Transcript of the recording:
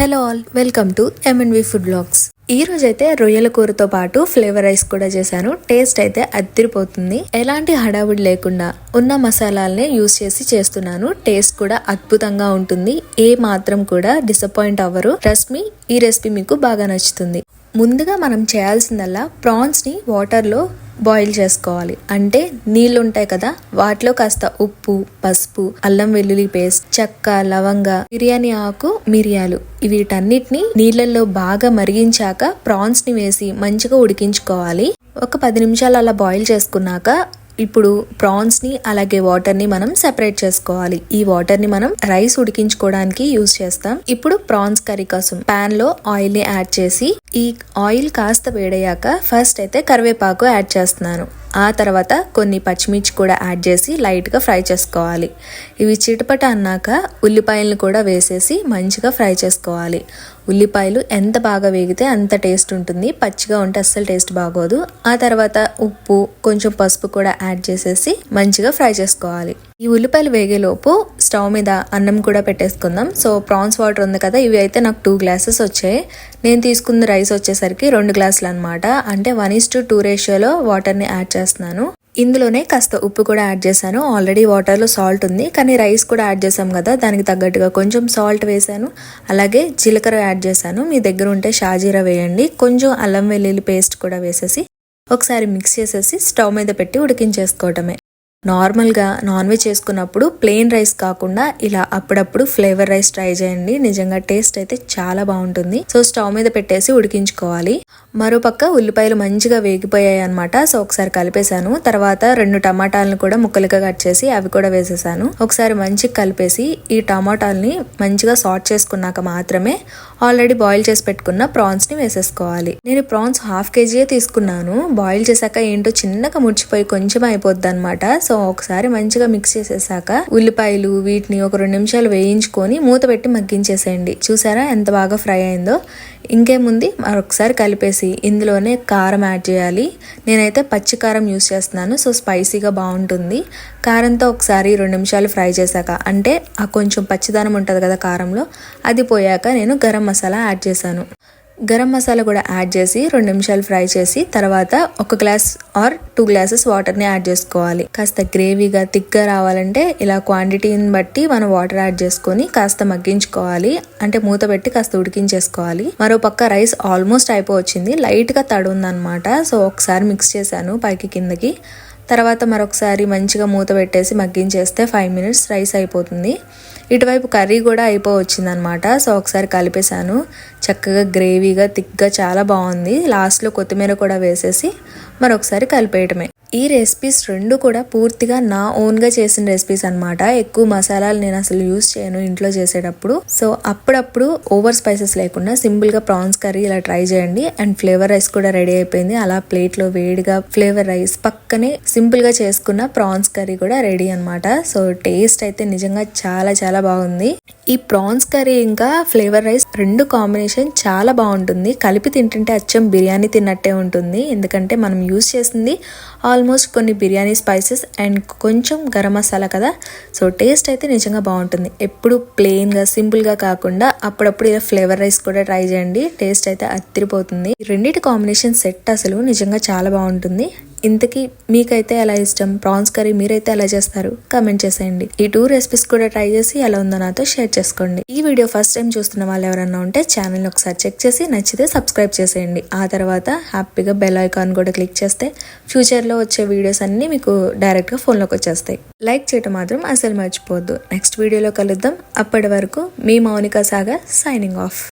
Hello all welcome to MNV food blogs ఈ రోజైతే రొయ్యల కూరతో పాటు ఫ్లేవర్ రైస్ కూడా చేశాను. టేస్ట్ అయితే అద్దరిపోతుంది. ఎలాంటి హడావుడి లేకుండా ఉన్న మసాలాలనే యూస్ చేసి చేస్తున్నాను. టేస్ట్ కూడా అద్భుతంగా ఉంటుంది. ఏ మాత్రం కూడా డిసప్పాయింట్ అవ్వరు. ట్రస్ట్ మీ ఈ రెసిపీ మీకు బాగా నచ్చుతుంది. ముందుగా మనం చేయాల్సిందల్లా ప్రాన్స్ని వాటర్లో బాయిల్ చేసుకోవాలి. అంటే నీళ్ళు ఉంటాయి కదా వాటిలో కాస్త ఉప్పు పసుపు అల్లం వెల్లుల్లి పేస్ట్ చెక్క లవంగ బిర్యానీ ఆకు మిరియాలు. వీటన్నిటిని నీళ్ళల్లో బాగా మరిగించాక ప్రాన్స్ని వేసి మంచిగా ఉడికించుకోవాలి. ఒక పది నిమిషాలు అలా బాయిల్ చేసుకున్నాక ఇప్పుడు ప్రాన్స్ని అలాగే వాటర్ని మనం సెపరేట్ చేసుకోవాలి. ఈ వాటర్ని మనం రైస్ ఉడికించుకోవడానికి యూజ్ చేస్తాం. ఇప్పుడు ప్రాన్స్ కర్రీ కోసం పాన్లో ఆయిల్ని యాడ్ చేసి ఈ ఆయిల్ కాస్త వేడయ్యాక ఫస్ట్ అయితే కరివేపాకు యాడ్ చేస్తున్నాను. ఆ తర్వాత కొన్ని పచ్చిమిర్చి కూడా యాడ్ చేసి లైట్గా ఫ్రై చేసుకోవాలి. ఇవి చిటపట అన్నాక ఉల్లిపాయలను కూడా వేసేసి మంచిగా ఫ్రై చేసుకోవాలి. ఉల్లిపాయలు ఎంత బాగా వేగితే అంత టేస్ట్ ఉంటుంది. పచ్చిగా ఉంటే అస్సలు టేస్ట్ బాగోదు. ఆ తర్వాత ఉప్పు కొంచెం పసుపు కూడా యాడ్ చేసేసి మంచిగా ఫ్రై చేసుకోవాలి. ఈ ఉల్లిపాయలు వేగేలోపు స్టవ్ మీద అన్నం కూడా పెట్టేసుకుందాం. సో ప్రాన్స్ వాటర్ ఉంది కదా ఇవి అయితే నాకు టూ గ్లాసెస్ వచ్చాయి. నేను తీసుకున్న రైస్ వచ్చేసరికి రెండు గ్లాసులు అనమాట అంటే వన్ ఇస్ టు టూ రేషియోలో వాటర్ని యాడ్ చేస్తాను. చేస్తున్నాను. ఇందులోనే కాస్త ఉప్పు కూడా యాడ్ చేశాను. ఆల్రెడీ వాటర్లో సాల్ట్ ఉంది. కానీ రైస్ కూడా యాడ్ చేసాం కదా దానికి తగ్గట్టుగా కొంచెం సాల్ట్ వేసాను అలాగే జీలకర్ర యాడ్ చేశాను. మీ దగ్గర ఉంటే షాజీరా వేయండి. కొంచెం అల్లం వెల్లుల్లి పేస్ట్ కూడా వేసేసి ఒకసారి మిక్స్ చేసేసి స్టవ్ మీద పెట్టి ఉడికించేసుకోవటమే. నార్మల్గా నాన్ వెజ్ చేసుకున్నప్పుడు ప్లెయిన్ రైస్ కాకుండా ఇలా అప్పుడప్పుడు ఫ్లేవర్ రైస్ ట్రై చేయండి. నిజంగా టేస్ట్ అయితే చాలా బాగుంటుంది. సో స్టవ్ మీద పెట్టేసి ఉడికించుకోవాలి. మరోపక్క ఉల్లిపాయలు మంచిగా వేగిపోయాయి అనమాట సో ఒకసారి కలిపేశాను. తర్వాత రెండు టమాటాలను కూడా ముక్కలుగా కట్ చేసి అవి కూడా వేసేసాను. ఒకసారి మంచిగా కలిపేసి ఈ టమాటాలని మంచిగా సాట్ చేసుకున్నాక మాత్రమే ఆల్రెడీ బాయిల్ చేసి పెట్టుకున్న ప్రాన్స్ని వేసేసుకోవాలి. నేను ప్రాన్స్ హాఫ్ కేజీయే తీసుకున్నాను. బాయిల్ చేశాక ఏంటో చిన్నగా ముడిచిపోయి కొంచెం అయిపోద్ది అనమాట సో ఒకసారి మంచిగా మిక్స్ చేసేసాక ఉల్లిపాయలు వీటిని ఒక రెండు నిమిషాలు వేయించుకొని మూత పెట్టి మగ్గించేసేయండి. చూసారా ఎంత బాగా ఫ్రై అయిందో? ఇంకేముంది? మరొకసారి కలిపేసి ఇందులోనే కారం యాడ్ చేయాలి. నేనైతే పచ్చి కారం యూస్ చేస్తున్నాను సో స్పైసీగా బాగుంటుంది. కారంతో ఒకసారి రెండు నిమిషాలు ఫ్రై చేశాక అంటే ఆ కొంచెం పచ్చిదనం ఉంటుంది కదా కారంలో అది పోయాక నేను గరం మసాలా యాడ్ చేశాను. గరం మసాలా కూడా యాడ్ చేసి రెండు నిమిషాలు ఫ్రై చేసి తర్వాత ఒక గ్లాస్ ఆర్ టూ గ్లాసెస్ వాటర్ని యాడ్ చేసుకోవాలి. కాస్త గ్రేవీగా థిక్గా రావాలంటే ఇలా క్వాంటిటీని బట్టి మనం వాటర్ యాడ్ చేసుకొని కాస్త మగ్గించుకోవాలి. అంటే మూత పెట్టి కాస్త ఉడికించేసుకోవాలి. మరో పక్క రైస్ ఆల్మోస్ట్ అయిపోవచ్చింది. లైట్గా తడి ఉందన్నమాట సో ఒకసారి మిక్స్ చేశాను పైకి కిందకి. తర్వాత మరొకసారి మంచిగా మూత పెట్టేసి మగ్గించేస్తే ఫైవ్ మినిట్స్ రైస్ అయిపోతుంది. ఇటువైపు కర్రీ కూడా అయిపోవచ్చిందనమాట సో ఒకసారి కలిపేశాను. చక్కగా గ్రేవీగా థిక్గా చాలా బాగుంది. లాస్ట్లో కొత్తిమీర కూడా వేసేసి మరొకసారి కలిపేయటమే. ఈ రెసిపీస్ రెండు కూడా పూర్తిగా నా ఓన్గా చేసిన రెసిపీస్ అనమాట ఎక్కువ మసాలాలు నేను అసలు యూస్ చేయను ఇంట్లో చేసేటప్పుడు. సో అప్పుడప్పుడు ఓవర్ స్పైసెస్ లేకుండా సింపుల్గా ప్రాన్స్ కర్రీ ఇలా ట్రై చేయండి. అండ్ ఫ్లేవర్ రైస్ కూడా రెడీ అయిపోయింది. అలా ప్లేట్లో వేడిగా ఫ్లేవర్ రైస్ పక్కనే సింపుల్గా చేసుకున్న ప్రాన్స్ కర్రీ కూడా రెడీ అనమాట సో టేస్ట్ అయితే నిజంగా చాలా చాలా బాగుంది. ఈ ప్రాన్స్ కర్రీ ఇంకా ఫ్లేవర్ రైస్ రెండు కాంబినేషన్ చాలా బాగుంటుంది. కలిపి తింటుంటే అచ్చం బిర్యానీ తిన్నట్టే ఉంటుంది. ఎందుకంటే మనం యూజ్ చేసింది ఆల్మోస్ట్ కొన్ని బిర్యానీ స్పైసెస్ అండ్ కొంచెం గరం మసాలా కదా. సో టేస్ట్ అయితే నిజంగా బాగుంటుంది. ఎప్పుడు ప్లెయిన్గా సింపుల్గా కాకుండా అప్పుడప్పుడు ఇలా ఫ్లేవర్ రైస్ కూడా ట్రై చేయండి. టేస్ట్ అయితే అత్తిరిపోతుంది. రెండింటి కాంబినేషన్ సెట్ అసలు నిజంగా చాలా బాగుంటుంది. ఇంతకీ మీకైతే ఎలా ఇష్టం? ప్రాన్స్ కర్రీ మీరైతే ఎలా చేస్తారు? కమెంట్ చేసేయండి. ఈ టూ రెసిపీస్ కూడా ట్రై చేసి ఎలా ఉందో నాతో షేర్ చేసుకోండి. ఈ వీడియో ఫస్ట్ టైం చూస్తున్న వాళ్ళు ఎవరన్నా ఉంటే ఛానల్ ఒకసారి చెక్ చేసి నచ్చితే సబ్స్క్రైబ్ చేసేయండి. ఆ తర్వాత హ్యాపీగా బెల్ ఐకాన్ కూడా క్లిక్ చేస్తే ఫ్యూచర్లో వచ్చే వీడియోస్ అన్నీ మీకు డైరెక్ట్గా ఫోన్లోకి వచ్చేస్తాయి. లైక్ చేయటం మాత్రం అసలు మర్చిపోవద్దు. నెక్స్ట్ వీడియోలో కలుద్దాం. అప్పటి వరకు మీ మౌనిక సాగర్ సైనింగ్ ఆఫ్